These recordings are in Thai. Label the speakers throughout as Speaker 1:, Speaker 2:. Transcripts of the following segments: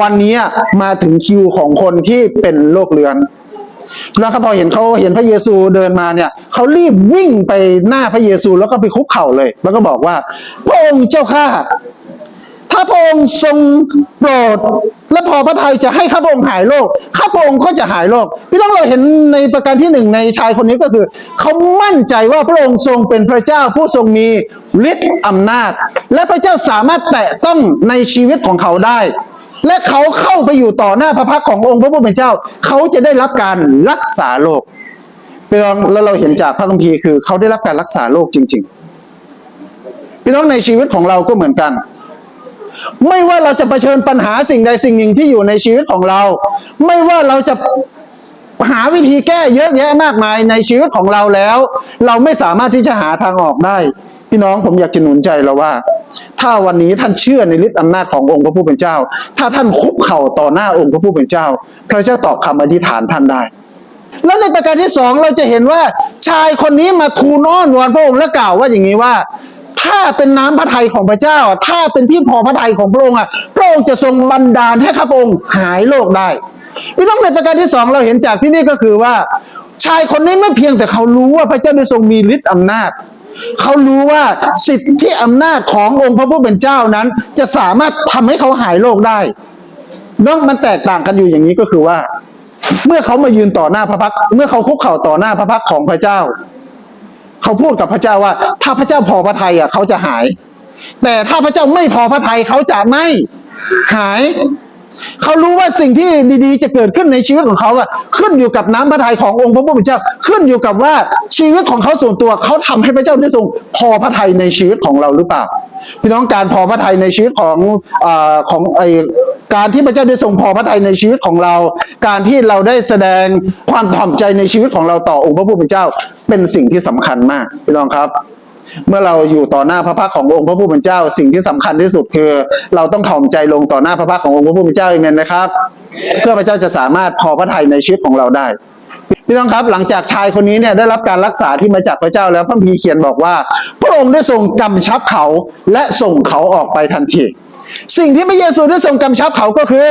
Speaker 1: วันนี้มาถึงคิวของคนที่เป็นโรคเรื้อนแล้วครับพอเห็นเขาเห็นพระเยซูเดินมาเนี่ยเขารีบวิ่งไปหน้าพระเยซูแล้วก็ไปคุกเข่าเลย แล้วก็บอกว่า พระองค์เจ้าข้าถ้าพระองค์ทรงโปรด และพอพระทัยจะให้ข้าพระองค์หายโรคข้าพระองค์ก็จะหายโรคพี่น้องเราเห็นในประการที่หนึ่งในชายคนนี้ก็คือเขามั่นใจว่าพระองค์ทรงเป็นพระเจ้าผู้ทรงมีฤทธิ์อำนาจ และพระเจ้าสามารถแตะต้องในชีวิตของเขาได้ และเขาเข้าไปอยู่ต่อหน้าพระพักขององค์พระผู้เป็นเจ้า เขาจะได้รับการรักษาโรคพี่น้องแล้วเราเห็นจากพระคัมภีร์คือ เขาได้รับการรักษาโรคจริง ๆ พี่น้องในชีวิตของเราก็เหมือนกัน ไม่ว่าเราจะเผชิญปัญหาสิ่งใดสิ่งหนึ่งที่อยู่ในชีวิตของเรา ไม่ว่าเราจะหาวิธีแก้เยอะแยะมากมายในชีวิตของเราแล้ว เราไม่สามารถที่จะหาทางออกได้ พี่น้องผมอยากจะหนุนใจเราว่า ถ้าวันนี้ท่านเชื่อในฤทธิ์อำนาจขององค์พระผู้เป็นเจ้า ถ้าท่านคุกเข่าต่อหน้าองค์พระผู้เป็นเจ้า พระเจ้าตอบคำอธิษฐานท่านได้ แล้วในประการที่สองเราจะเห็นว่าชายคนนี้มาทูลอ้อนวอนพระองค์และกล่าวว่าอย่างนี้ว่า ถ้าเป็นน้ำพระทัยของพระเจ้า ถ้าเป็นที่พอพระทัยของพระองค์อะพระองค์จะทรงบันดาลให้ข้าพระองค์หายโรคได้พี่น้องในประการที่สองเราเห็นจากที่นี่ก็คือว่า ชายคนนี้ไม่เพียงแต่เขารู้ว่าพระเจ้าได้ทรงมีฤทธิ์อำนาจ เขารู้ว่าสิทธิอำนาจขององค์พระผู้เป็นเจ้านั้น จะสามารถทำให้เขาหายโรคได้น้องมันแตกต่างกันอยู่อย่างนี้ก็คือว่า เมื่อเขามายืนต่อหน้าพระพักเมื่อเขาคุกเข่าต่อหน้าพระพักของพระเจ้า เขาพูดกับพระเจ้าว่า ถ้าพระเจ้าพอพระทัยอะเขาจะหาย แต่ถ้าพระเจ้าไม่พอพระทัยเขาจะไม่หาย เขารู้ว่าสิ่งที่ดีๆ จะเกิดขึ้นในชีวิตของเขาอะขึ้นอยู่กับน้ำพระทัยขององค์พระผู้เป็นเจ้า ขึ้นอยู่กับว่าชีวิตของเขาส่วนตัวเขาทำให้พระเจ้าได้ทรงพอพระทัยในชีวิตของเราหรือเปล่า พี่น้องการพอพระทัยในชีวิตของอาของไอการที่พระเจ้าได้ทรงพอพระทัยในชีวิตของเรา การที่เราได้แสดงความถ่อมใจในชีวิตของเราต่อองค์พระผู้เป็นเจ้า เป็นสิ่งที่สำคัญมากพี่น้องครับ เมื่อเราอยู่ต่อหน้าพระพักขององค์พระผู้เป็นเจ้า สิ่งที่สำคัญที่สุดคือ เราต้องถ่อมใจลงต่อหน้าพระพักขององค์พระผู้เป็นเจ้าเอเมนนะครับ เพื่อพระเจ้าจะสามารถพอพระทัยในชีวิตของเราได้พี่น้องครับหลังจากชายคนนี้เนี่ยได้รับการรักษาที่มาจากพระเจ้าแล้วพระพีเขียนบอกว่า พระองค์ได้ทรงกำชับเขาและส่งเขาออกไปทันทีสิ่งที่พระเยซูได้ทรงกำชับเขาก็คือ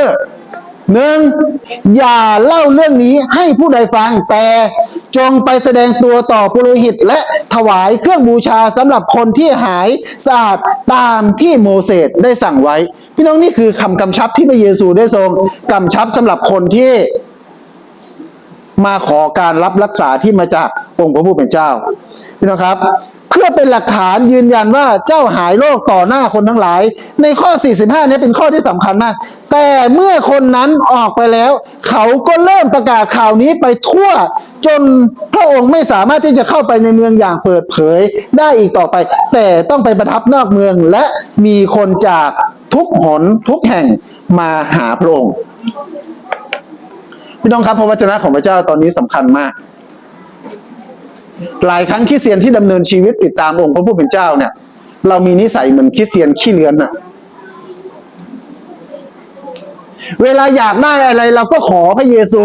Speaker 1: หนึ่งอย่าเล่าเรื่องนี้ให้ผู้ใดฟังแต่ จงไปแสดงตัวต่อปุโรหิตและถวายเครื่องบูชาสำหรับคนที่หายสะอาดตามที่โมเสสได้สั่งไว้ พี่น้องนี่คือคำกำชับที่พระเยซูได้ทรงกำชับสำหรับคนที่มาขอการรับรักษาที่มาจากองค์พระผู้เป็นเจ้า พี่น้องครับ พื่อเป็นหลักฐานยืนยันว่าเจ้าหายโรคต่อหน้าคนทั้งหลาย ในข้อ 45นี้เป็นข้อที่สำคัญมาก แต่เมื่อคนนั้นออกไปแล้ว เขาก็เริ่มประกาศข่าวนี้ไปทั่ว จนพระองค์ไม่สามารถที่จะเข้าไปในเมืองอย่างเปิดเผยได้อีกต่อไป แต่ต้องไปประทับนอกเมืองและมีคนจากทุกหนทุกแห่งมาหาพระองค์พี่น้องครับพระวจนะของพระเจ้าตอนนี้สำคัญมาก หลายครั้งคริสเตียนที่ดำเนินชีวิตติดตามองค์พระผู้เป็นเจ้าเนี่ย เรามีนิสัยเหมือนคริสเตียนขี้เลือนน่ะเวลาอยากได้อะไร เราก็ขอพระเยซู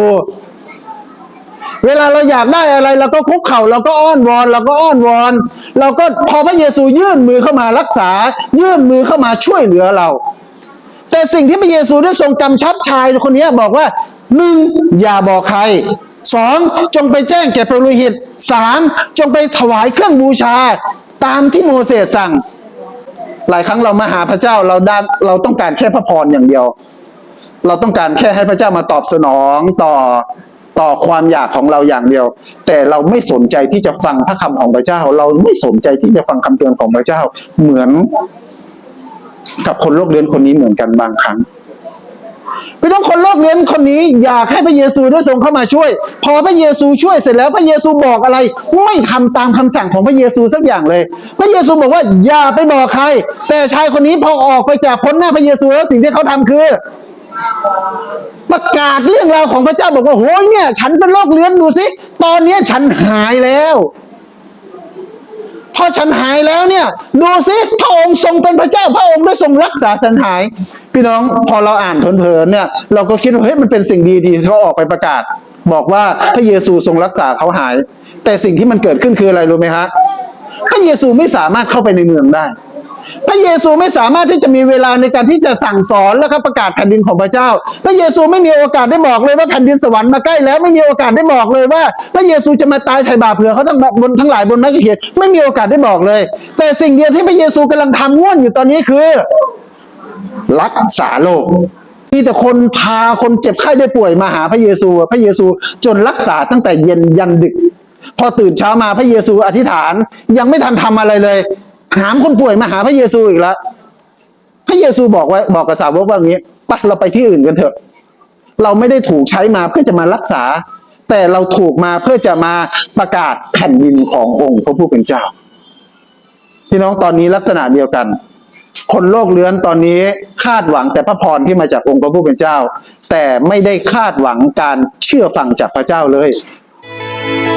Speaker 1: เวลาเราอยากได้อะไร เราก็คุกเข่าเราก็อ้อนวอน เราก็อ้อนวอน เราก็พอพระเยซูยื่นมือเข้ามารักษา ยื่นมือเข้ามาช่วยเหลือเรา แต่สิ่งที่พระเยซูได้ทรงกำชับชายคนนี้บอกว่าหนึ่งอย่าบอกใคร สองจงไปแจ้งแก่ปุหิตสามจงไปถวายเครื่องบูชา ตามที่โมเสสสั่ง หลายครั้งเรามาหาพระเจ้าเราได้เราต้องการแค่พระพรอย่างเดียว เราต้องการแค่ให้พระเจ้ามาตอบสนองต่อต่อความอยากของเราอย่างเดียว แต่เราไม่สนใจที่จะฟังพระคำของพระเจ้า เราไม่สนใจที่จะฟังคำเตือนของพระเจ้า เหมือนกับคนโรคเรื้อนคนนี้เหมือนกันบางครั้ง พี่น้องคนโรคเรื้อนคนนี้อยากให้พระเยซูได้ทรงเข้ามาช่วย พอพระเยซูช่วยเสร็จแล้วพระเยซูบอกอะไรไม่ทำตามคำสั่งของพระเยซูสักอย่างเลย พระเยซูบอกว่าอย่าไปบอกใคร แต่ชายคนนี้พอออกไปจากพ้นหน้าพระเยซูแล้วสิ่งที่เขาทำคือ ประกาศเรื่องราวของพระเจ้าบอกว่าโห้ยเนี่ย ฉันเป็นโรคเรื้อนดูสิตอนนี้ฉันหายแล้วพอฉันหายแล้วเนี่ย ดูสิพระองค์ทรงเป็นพระเจ้า พระองค์ได้ทรงรักษาฉันหาย พี่น้องพอเราอ่านเพลินๆเนี่ย เราก็คิดว่าเฮ้ยมันเป็นสิ่งดีดีเขาออกไปประกาศ บอกว่าพระเยซูทรงรักษาเขาหาย แต่สิ่งที่มันเกิดขึ้นคืออะไรรู้ไหมฮะพระเยซูไม่สามารถเข้าไปในเมืองได้ พระเยซูไม่สามารถที่จะมีเวลาในการที่จะสั่งสอนแล้วก็ประกาศแผ่นดินของพระเจ้า พระเยซูไม่มีโอกาสได้บอกเลยว่าแผ่นดินสวรรค์มาใกล้แล้วไม่มีโอกาสได้บอกเลยว่า พระเยซูจะมาตายไถ่บาปเผื่อเขาทั้งบนทั้งหลายบนไม้กางเขนไม่มีโอกาสได้บอกเลย แต่สิ่งเดียวที่พระเยซูกำลังทำง่วนอยู่ตอนนี้คือ รักษาโลกมีแต่คนพาคนเจ็บไข้ได้ป่วยมาหาพระเยซู พระเยซูจนรักษาตั้งแต่เย็นยันดึก พอตื่นเช้ามาพระเยซูอธิษฐานยังไม่ทันทำอะไรเลยหามคนป่วยมาหาพระเยซูอีกแล้วพระเยซูบอกไว้บอกกับสาวกว่าอย่างนี้ไปเราไปที่อื่นกันเถอะ เราไม่ได้ถูกใช้มาเพื่อจะมารักษา แต่เราถูกมาเพื่อจะมาประกาศแผ่นดินขององค์พระผู้เป็นเจ้า พี่น้องตอนนี้ลักษณะเดียวกัน คนโลกเลื้อนตอนนี้คาดหวังแต่พระพรที่มาจากองค์พระผู้เป็นเจ้า แต่ไม่ได้คาดหวังการเชื่อฟังจากพระเจ้าเลย「